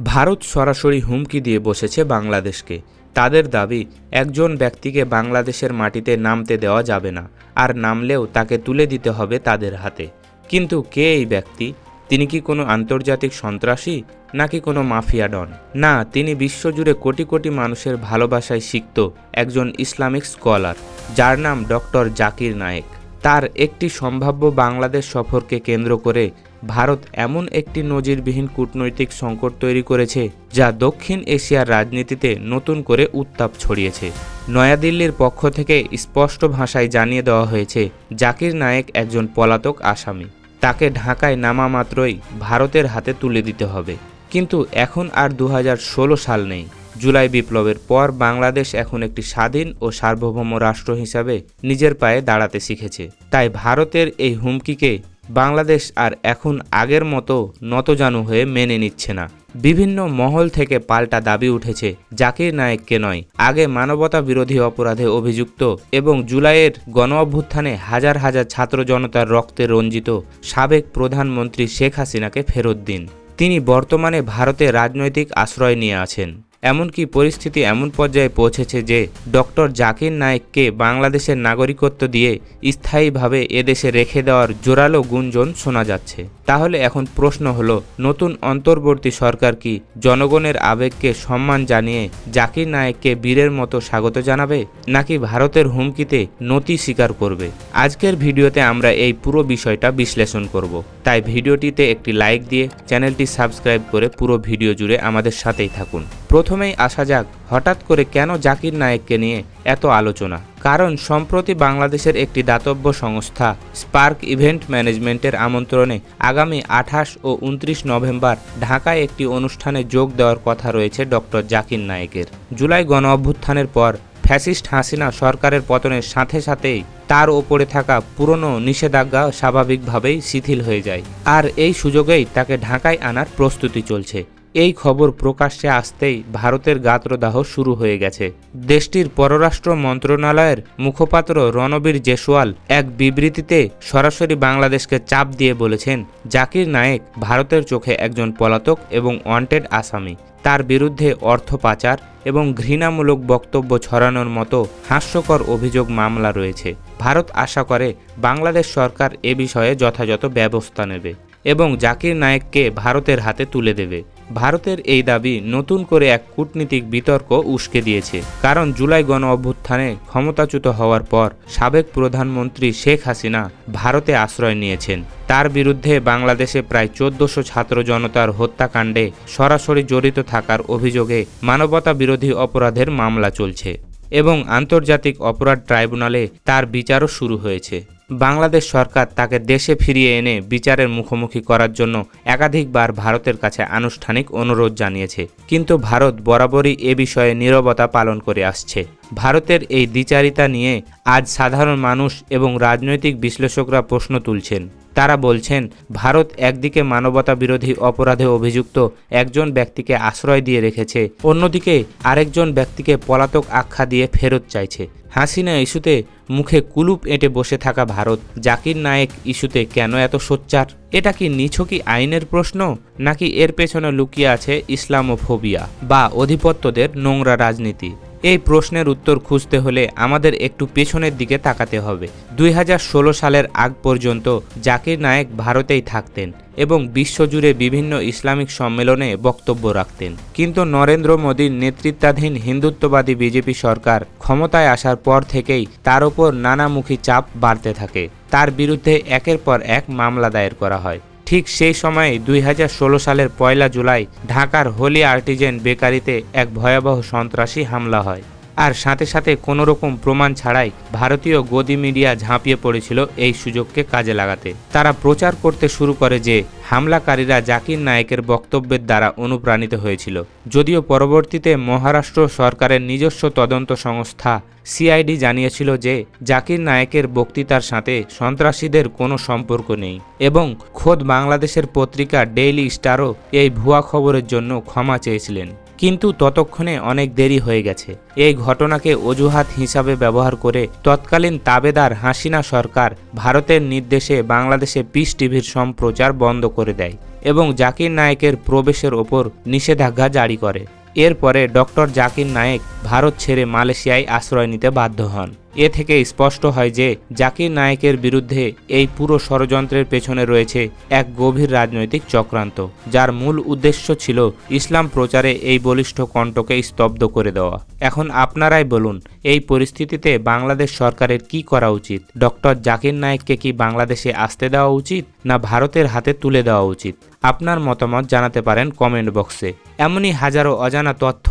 ভারত সরাসরি হুমকি দিয়ে বসেছে বাংলাদেশকে। তাদের দাবি, একজন ব্যক্তিকে বাংলাদেশের মাটিতে নামতে দেওয়া যাবে না, আর নামলেও তাকে তুলে দিতে হবে তাদের হাতে। কিন্তু কে এই ব্যক্তি? তিনি কি কোনো আন্তর্জাতিক সন্ত্রাসী, নাকি কোনো মাফিয়া ডন না, তিনি বিশ্বজুড়ে কোটি কোটি মানুষের ভালোবাসায় সিক্ত একজন ইসলামিক স্কলার, যার নাম ডক্টর জাকির নায়েক। তার একটি সম্ভাব্য বাংলাদেশ সফরকে কেন্দ্র করে ভারত এমন একটি নজিরবিহীন কূটনৈতিক সংকট তৈরি করেছে যা দক্ষিণ এশিয়ার রাজনীতিতে নতুন করে উত্তাপ ছড়িয়েছে। নয়াদিল্লির পক্ষ থেকে স্পষ্ট ভাষায় জানিয়ে দেওয়া হয়েছে, জাকির নায়েক একজন পলাতক আসামি। তাকে ঢাকায় নামা মাত্রই ভারতের হাতে তুলে দিতে হবে। কিন্তু এখন আর দু হাজার ষোলো সাল নেই। জুলাই বিপ্লবের পর বাংলাদেশ এখন একটি স্বাধীন ও সার্বভৌম রাষ্ট্র হিসাবে নিজের পায়ে দাঁড়াতে শিখেছে। তাই ভারতের এই হুমকিকে বাংলাদেশ আর এখন আগের মতো নতজানু হয়ে মেনে নিচ্ছে না। বিভিন্ন মহল থেকে পাল্টা দাবি উঠেছে, জাকির নায়েককে নয়। আগে মানবতা বিরোধী অপরাধে অভিযুক্ত এবং জুলাইয়ের গণ অভ্যুত্থানে হাজার হাজার ছাত্র জনতার রক্তে রঞ্জিত সাবেক প্রধানমন্ত্রী শেখ হাসিনাকে ফেরত দিন। তিনি বর্তমানে ভারতে রাজনৈতিক আশ্রয় নিয়ে আছেন। এমনকি পরিস্থিতি এমন পর্যায়ে পৌঁছেছে যে ডক্টর জাকির নায়েককে বাংলাদেশের নাগরিকত্ব দিয়ে স্থায়ীভাবে এদেশে রেখে দেওয়ার জোরালো গুঞ্জন শোনা যাচ্ছে। তাহলে এখন প্রশ্ন হলো, নতুন অন্তর্বর্তী সরকার কি জনগণের আবেগকে সম্মান জানিয়ে জাকির নায়েককে বীরের মতো স্বাগত জানাবে, নাকি ভারতের হুমকিতে নতি স্বীকার করবে? আজকের ভিডিওতে আমরা এই পুরো বিষয়টা বিশ্লেষণ করব। তাই ভিডিওটিতে একটি লাইক দিয়ে চ্যানেলটি সাবস্ক্রাইব করে পুরো ভিডিও জুড়ে আমাদের সাথেই থাকুন। প্রথমেই আসা যাক, হঠাৎ করে কেন জাকির নায়েককে নিয়ে এত আলোচনা। কারণ সম্প্রতি বাংলাদেশের একটি দাতব্য সংস্থা, স্পার্ক ইভেন্ট ম্যানেজমেন্টের আমন্ত্রণে আগামী আঠাশ ও উনত্রিশ নভেম্বর ঢাকায় একটি অনুষ্ঠানে যোগ দেওয়ার কথা রয়েছে ডক্টর জাকির নায়েকের। জুলাই গণ অভ্যুত্থানের পর ফ্যাসিস্ট হাসিনা সরকারের পতনের সাথে সাথেই তার ওপরে থাকা পুরনো নিষেধাজ্ঞা স্বাভাবিকভাবেই শিথিল হয়ে যায়। আর এই সুযোগেই তাকে ঢাকায় আনার প্রস্তুতি চলছে। এই খবর প্রকাশ্যে আসতেই ভারতের গাত্রদাহ শুরু হয়ে গেছে। দেশটির পররাষ্ট্র মন্ত্রণালয়ের মুখপাত্র রণবীর জেসওয়াল এক বিবৃতিতে সরাসরি বাংলাদেশকে চাপ দিয়ে বলেছেন, জাকির নায়েক ভারতের চোখে একজন পলাতক এবং ওয়ান্টেড আসামি। তার বিরুদ্ধে অর্থ পাচার এবং ঘৃণামূলক বক্তব্য ছড়ানোর মতো হাস্যকর অভিযোগ মামলা রয়েছে। ভারত আশা করে বাংলাদেশ সরকার এ বিষয়ে যথাযথ ব্যবস্থা নেবে এবং জাকির নায়েককে ভারতের হাতে তুলে দেবে। ভারতের এই দাবি নতুন করে এক কূটনীতিক বিতর্ক উস্কে দিয়েছে। কারণ জুলাই গণ অভ্যুত্থানে ক্ষমতাচ্যুত হওয়ার পর সাবেক প্রধানমন্ত্রী শেখ হাসিনা ভারতে আশ্রয় নিয়েছেন। তার বিরুদ্ধে বাংলাদেশে প্রায় চোদ্দশো ছাত্র জনতার হত্যাকাণ্ডে সরাসরি জড়িত থাকার অভিযোগে মানবতা বিরোধী অপরাধের মামলা চলছে এবং আন্তর্জাতিক অপরাধ ট্রাইব্যুনালে তার বিচারও শুরু হয়েছে। বাংলাদেশ সরকার তাকে দেশে ফিরিয়ে এনে বিচারের মুখোমুখি করার জন্য একাধিকবার ভারতের কাছে আনুষ্ঠানিক অনুরোধ জানিয়েছে। কিন্তু ভারত বরাবরই এ বিষয়ে নীরবতা পালন করে আসছে। ভারতের এই দ্বিচারিতা নিয়ে আজ সাধারণ মানুষ এবং রাজনৈতিক বিশ্লেষকরা প্রশ্ন তুলছেন। তারা বলছেন, ভারত একদিকে মানবতা বিরোধী অপরাধে অভিযুক্ত একজন ব্যক্তিকে আশ্রয় দিয়ে রেখেছে, অন্যদিকে আরেকজন ব্যক্তিকে পলাতক আখ্যা দিয়ে ফেরত চাইছে। হাসিনা ইস্যুতে মুখে কুলুপ এঁটে বসে থাকা ভারত, জাকির নায়েক ইস্যুতে কেন এত সোচ্চার? এটা কি নিছকি আইনের প্রশ্ন? নাকি এর পেছনে লুকিয়ে আছে ইসলামোফোবিয়া বা অধিপত্যদের নোংরা রাজনীতি? এই প্রশ্নের উত্তর খুঁজতে হলে আমাদের একটু পেছনের দিকে তাকাতে হবে। দুই হাজার ষোলো সালের আগ পর্যন্ত জাকির নায়েক ভারতেই থাকতেন এবং বিশ্বজুড়ে বিভিন্ন ইসলামিক সম্মেলনে বক্তব্য রাখতেন। কিন্তু নরেন্দ্র মোদীর নেতৃত্বাধীন হিন্দুত্ববাদী বিজেপি সরকার ক্ষমতায় আসার পর থেকেই তার ওপর নানামুখী চাপ বাড়তে থাকে। তার বিরুদ্ধে একের পর এক মামলা দায়ের করা হয়। ঠিক সেই সময়ে দুই হাজার ষোলো সালের পয়লা জুলাই ঢাকার হোলি আর্টিজেন বেকারিতে এক ভয়াবহ সন্ত্রাসী হামলা হয়। আর সাথে সাথে কোনো রকম প্রমাণ ছাড়াই ভারতীয় গদি মিডিয়া ঝাঁপিয়ে পড়েছিল এই সুযোগকে কাজে লাগাতে। তারা প্রচার করতে শুরু করে যে, হামলাকারীরা জাকির নায়েকের বক্তব্যের দ্বারা অনুপ্রাণিত হয়েছিল। যদিও পরবর্তীতে মহারাষ্ট্র সরকারের নিজস্ব তদন্ত সংস্থা সিআইডি জানিয়েছিল যে, জাকির নায়েকের বক্তৃতার সাথে সন্ত্রাসীদের কোনো সম্পর্ক নেই এবং খোদ বাংলাদেশের পত্রিকা ডেইলি স্টারও এই ভুয়া খবরের জন্য ক্ষমা চেয়েছিলেন। কিন্তু ততক্ষণে অনেক দেরি হয়ে গেছে। এই ঘটনাকে অজুহাত হিসাবে ব্যবহার করে তৎকালীন তাবেদার হাসিনা সরকার ভারতের নির্দেশে বাংলাদেশে পিস টিভির সম্প্রচার বন্ধ করে দেয় এবং জাকির নায়েকের প্রবেশের ওপর নিষেধাজ্ঞা জারি করে। এরপরে ডক্টর জাকির নায়েক ভারত ছেড়ে মালয়েশিয়ায় আশ্রয় নিতে বাধ্য হন। এ থেকে স্পষ্ট হয় যে জাকির নায়েকের বিরুদ্ধে এই পুরো ষড়যন্ত্রের পেছনে রয়েছে এক গভীর রাজনৈতিক চক্রান্ত, যার মূল উদ্দেশ্য ছিল ইসলাম প্রচারে এই বলিষ্ঠ কণ্ঠকে স্তব্ধ করে দেওয়া। এখন আপনারাই বলুন, এই পরিস্থিতিতে বাংলাদেশ সরকারের কি করা উচিত? ডক্টর জাকির নায়েককে কি বাংলাদেশে আসতে দেওয়া উচিত? না ভারতের হাতে তুলে দেওয়া উচিত। আপনার মতামত জানাতে পারেন কমেন্ট বক্সে। এমনই হাজারো অজানা তথ্য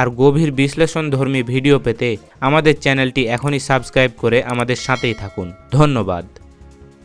আর গভীর বিশ্লেষণধর্মী ভিডিও পেতে আমাদের চ্যানেলটি এখনই সাবস্ক্রাইব করে আমাদের সাথেই থাকুন। ধন্যবাদ।